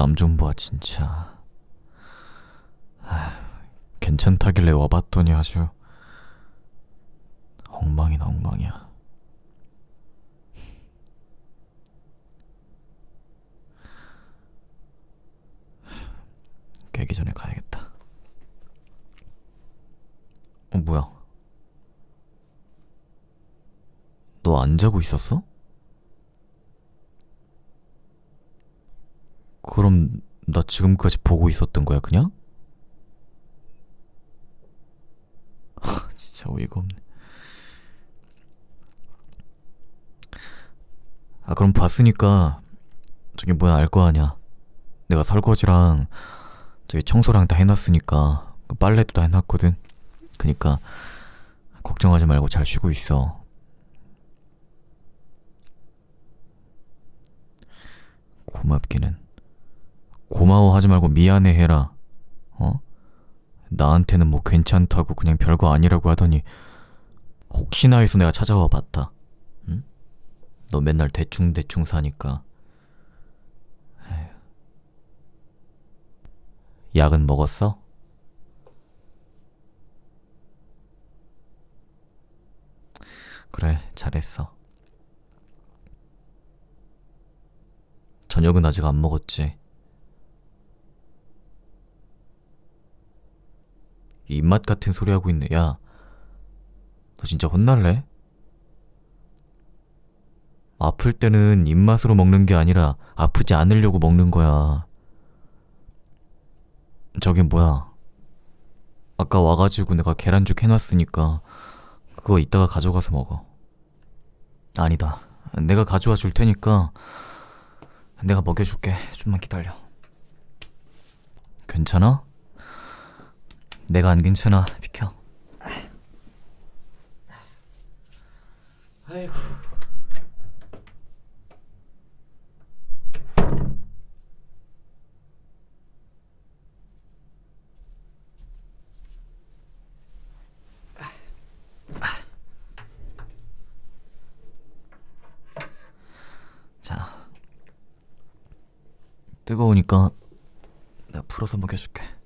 남 좀 봐 진짜. 아휴, 괜찮다길래 와봤더니 아주 엉망이나 엉망이야. 깨기 전에 가야겠다. 어 뭐야? 너 안 자고 있었어? 그럼 나 지금까지 보고 있었던 거야 그냥? 진짜 어이가 없네. 아 그럼 봤으니까 저기 뭐야 알 거 아니야. 내가 설거지랑 저기 청소랑 다 해놨으니까 그 빨래도 다 해놨거든. 그니까 걱정하지 말고 잘 쉬고 있어. 고맙기는 고마워하지 말고 미안해 해라. 어? 나한테는 뭐 괜찮다고 그냥 별거 아니라고 하더니 혹시나 해서 내가 찾아와 봤다. 응? 너 맨날 대충대충 사니까. 에휴. 약은 먹었어? 그래, 잘했어. 저녁은 아직 안 먹었지. 입맛 같은 소리 하고 있네. 야, 너 진짜 혼날래? 아플 때는 입맛으로 먹는 게 아니라 아프지 않으려고 먹는 거야. 저기 뭐야. 아까 와가지고 내가 계란죽 해놨으니까 그거 이따가 가져가서 먹어. 아니다. 내가 가져와 줄 테니까 내가 먹여줄게. 좀만 기다려. 괜찮아? 내가 안 괜찮아. 비켜. 아이고. 자. 뜨거우니까 내가 풀어서 먹여줄게.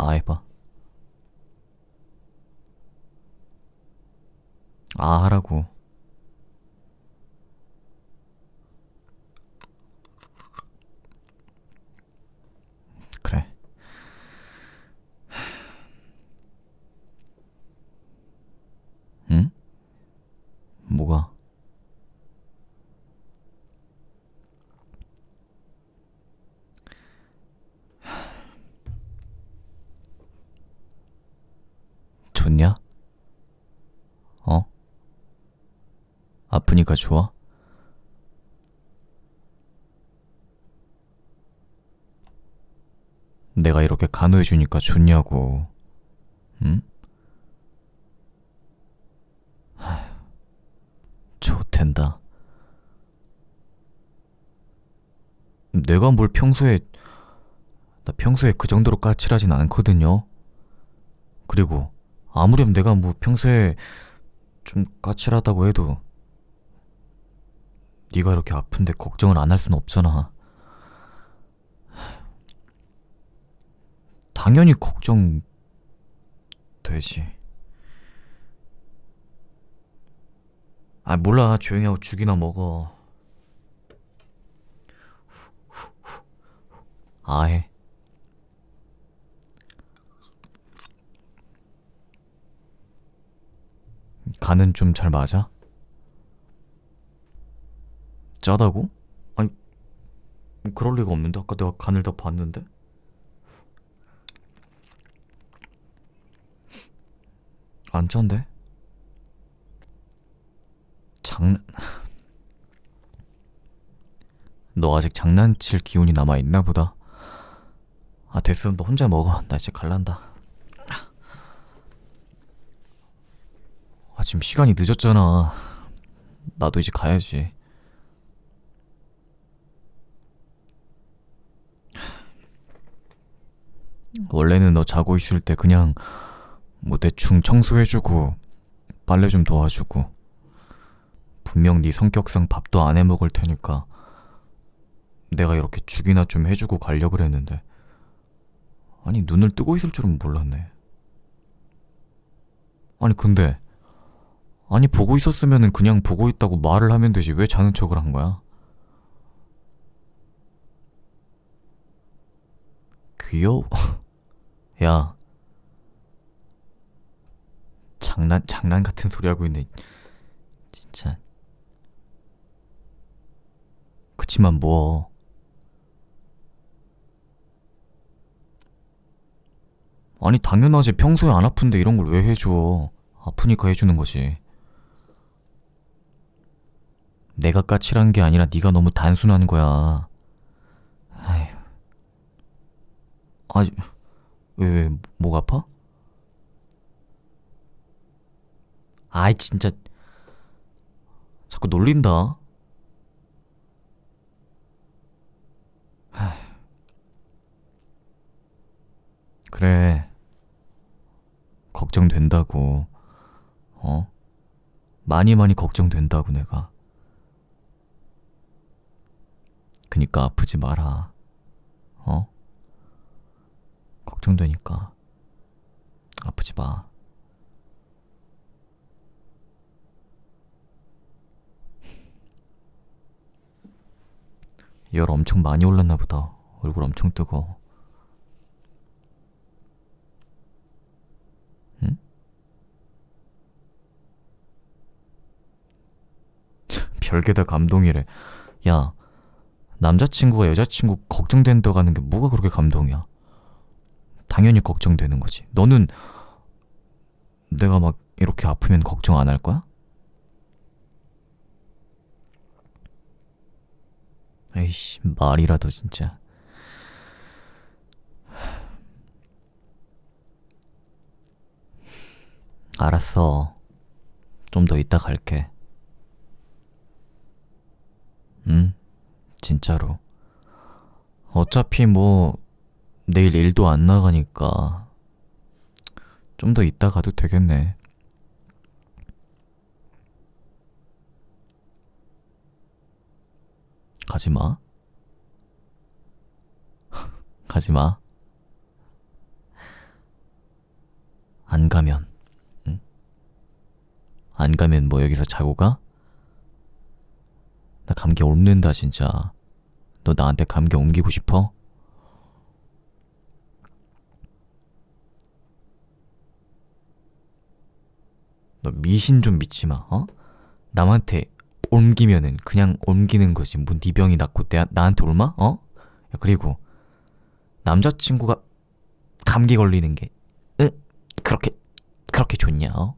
아 해봐. 아 하라고. 그래. 응? 뭐가? 좋냐? 어? 아프니까 좋아? 내가 이렇게 간호해주니까 좋냐고. 응? 좋텐다. 내가 뭘 평소에, 나 평소에 그 정도로 까칠하진 않거든요. 그리고 아무렴 내가 뭐 평소에 좀 까칠하다고 해도 네가 이렇게 아픈데 걱정을 안 할 순 없잖아. 당연히 걱정 되지. 아 몰라 조용히 하고 죽이나 먹어. 아해. 간은 좀 잘 맞아? 짜다고? 아니 그럴 리가 없는데 아까 내가 간을 다 봤는데 안 짠데? 장난 너 아직 장난칠 기운이 남아있나 보다 아 됐어 너 혼자 먹어 나 이제 갈란다 아, 지금 시간이 늦었잖아. 나도 이제 가야지. 원래는 너 자고 있을 때 그냥 뭐 대충 청소해주고 빨래 좀 도와주고 분명 네 성격상 밥도 안 해 먹을 테니까 내가 이렇게 죽이나 좀 해주고 가려고 했는데 아니 눈을 뜨고 있을 줄은 몰랐네. 아니 근데 아니 보고 있었으면은 그냥 보고 있다고 말을 하면 되지 왜 자는 척을 한 거야? 귀여워. 야. 장난 장난 같은 소리 하고 있네. 진짜. 그치만 뭐. 아니 당연하지 평소에 안 아픈데 이런 걸 왜 해줘 아프니까 해주는 거지 내가 까칠한 게 아니라 네가 너무 단순한 거야 아휴 아니 왜 왜 목 아파? 아이 진짜 자꾸 놀린다 그래. 걱정된다고. 어? 많이 많이 걱정된다고 내가. 그니까 아프지 마라. 어? 걱정되니까. 아프지 마. 열 엄청 많이 올랐나 보다. 얼굴 엄청 뜨거워. 별게 다 감동이래. 야, 남자친구가 여자친구 걱정된다고 하는 게 뭐가 그렇게 감동이야? 당연히 걱정되는 거지. 너는 내가 막 이렇게 아프면 걱정 안 할 거야? 에이씨, 말이라도 진짜. 알았어. 좀 더 이따 갈게. 응, 진짜로. 어차피 뭐, 내일 일도 안 나가니까, 좀 더 이따 가도 되겠네. 가지 마. 가지 마. 안 가면, 응? 안 가면 뭐 여기서 자고 가? 나 감기 옮는다 진짜. 너 나한테 감기 옮기고 싶어? 너 미신 좀 믿지 마. 어? 남한테 옮기면은 그냥 옮기는 거지. 뭐 네 병이 낫고 내, 나한테 옮아? 어? 야, 그리고 남자친구가 감기 걸리는 게 응? 그렇게 그렇게 좋냐? 어?